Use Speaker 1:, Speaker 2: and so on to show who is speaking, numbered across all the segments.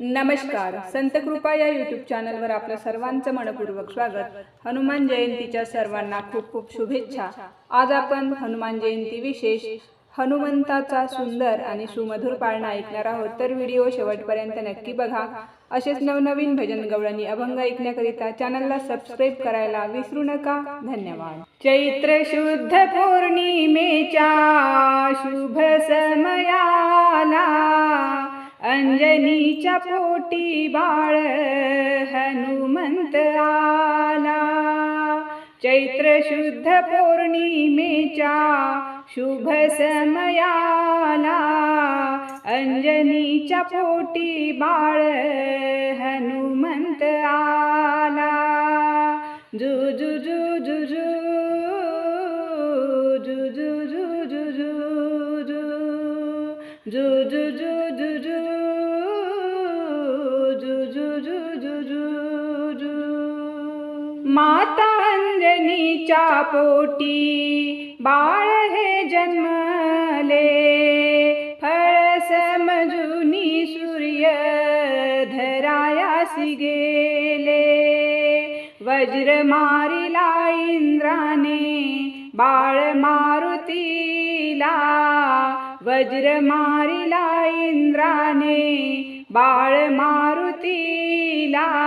Speaker 1: नमस्कार. संत कृपा या यूट्यूब चॅनलवर आपलं सर्वांचं मनपूर्वक स्वागत. हनुमान जयंतीच्या सर्वांना खूप खूप शुभेच्छा. आज आपण हनुमान जयंती विशेष हनुमंताचा सुंदर आणि सुमधुर पाळणा ऐकणार आहोत. तर व्हिडिओ शेवटपर्यंत नक्की बघा. असेच नवनवीन भजन गवळणी अभंग ऐकण्याकरिता चॅनलला सबस्क्राईब करायला विसरू नका. धन्यवाद. चैत्र शुद्ध पौर्णिमेच्या शुभ समयाला अंजनीच्या पोटी बाळ हनुमंत आला. चैत्र शुद्ध पौर्णिमेच्या शुभ समयाला अंजनीच्या पोटी बाळ हनुमंत आला. जु माता अंजनीच्या पोटी बाळ हे जन्मले. फळ समजुनी सूर्य धरायासी गेले. वज्र मारिला इंद्राने बाळ मारुतीला. वज्र मारिला इंद्राने बाळ मारुतीला.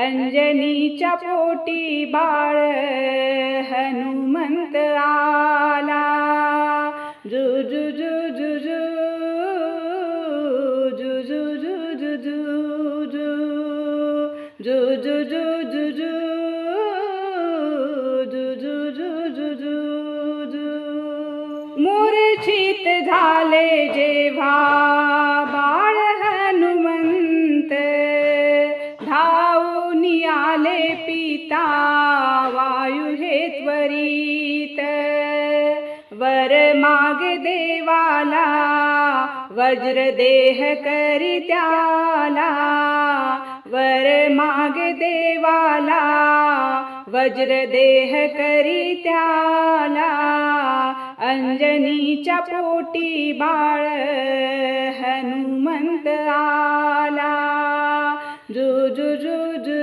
Speaker 1: अंजनीच्या पोटी बाळ हनुमंत आला जुजू जुजू जुजू जु जुजू मूर्छित झाले जेव्हा देवाला करी त्याला वर माग देवाला वज्र देह करी त्याला अंजनीच्या पोटी बाळ हनुमंत आला जुजु जुजु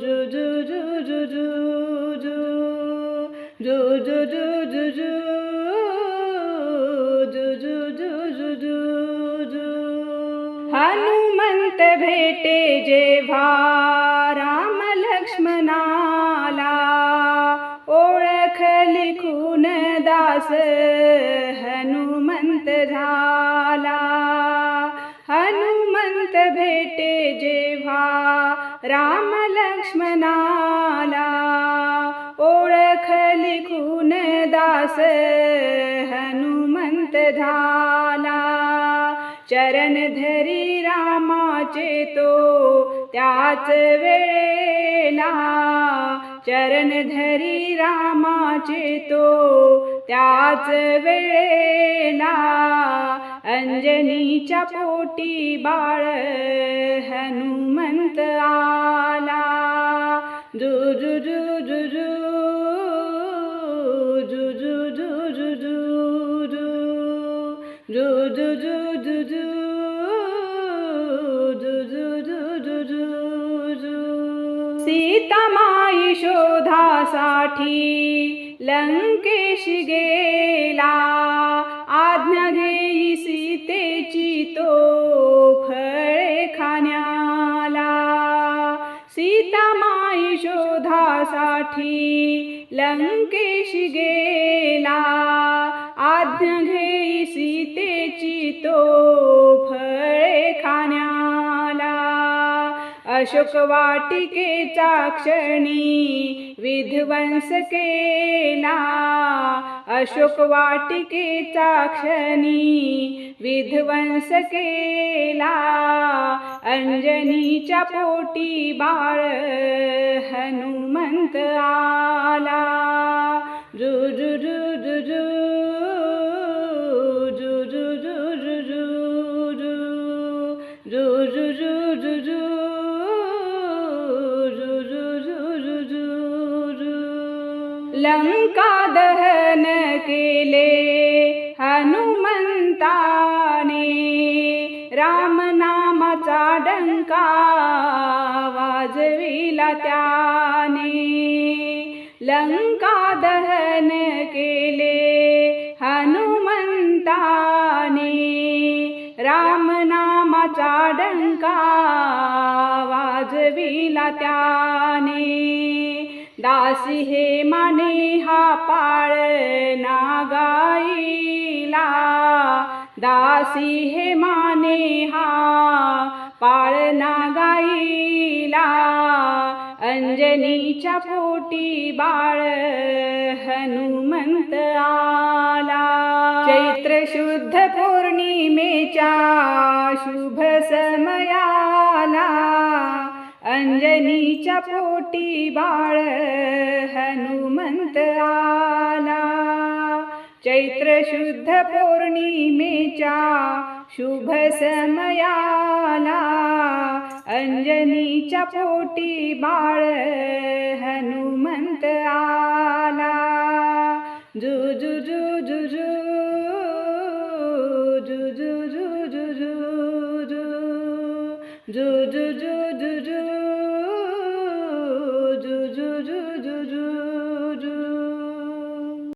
Speaker 1: जुजु जुजु जुजु जेव्हा राम लक्ष्मणाला ओळख लिखून दास हनुमंत झाला. हनुमंत भेटे जेव्हा राम लक्ष्मणाला ओळख लिखून दास हनुमंत झाला. चरण धरी रामा वाचेतो. त्याच वेळेला चरण धरी रामाचे तो. त्याच वेळेला अंजनीच्या पोटी बाळ हनुमंत आला. जु जु सीतामाई शोधासाठी लंकेश गेला. आज्ञा घेई सीतेची तो फळे खाण्याला सीतामाई शोधासाठी लंकेश गेला. आज्ञा घेई सीतेची तो अशोक वाटिकेचा क्षणी विध्वंस केला अशोक वाटिकेचा क्षणी विध्वंस केला अंजनीच्या पोटी बाळ हनुमंत आला. जु लंका दहन केले हनुमंताने डंका वाजविला त्याने. लंका दहन केले हनुमंताने रामनामाचा डंका वाजविला त्याने. दासी हे माने हा पाळ नागाईला. दासी हे माने हा पाळ नागाईला. अंजनीच्या पोटी बाळ हनुमंत आला. चैत्र शुद्ध पौर्णिमेच्या शुभ समयाला. अंजनीच्या पोटी बाळ हनुमंत आला चैत्र शुद्ध पौर्णिमेच्या शुभ समयाला अंजनीच्या पोटी बाळ हनुमंत आला जु जु जु जु जु जु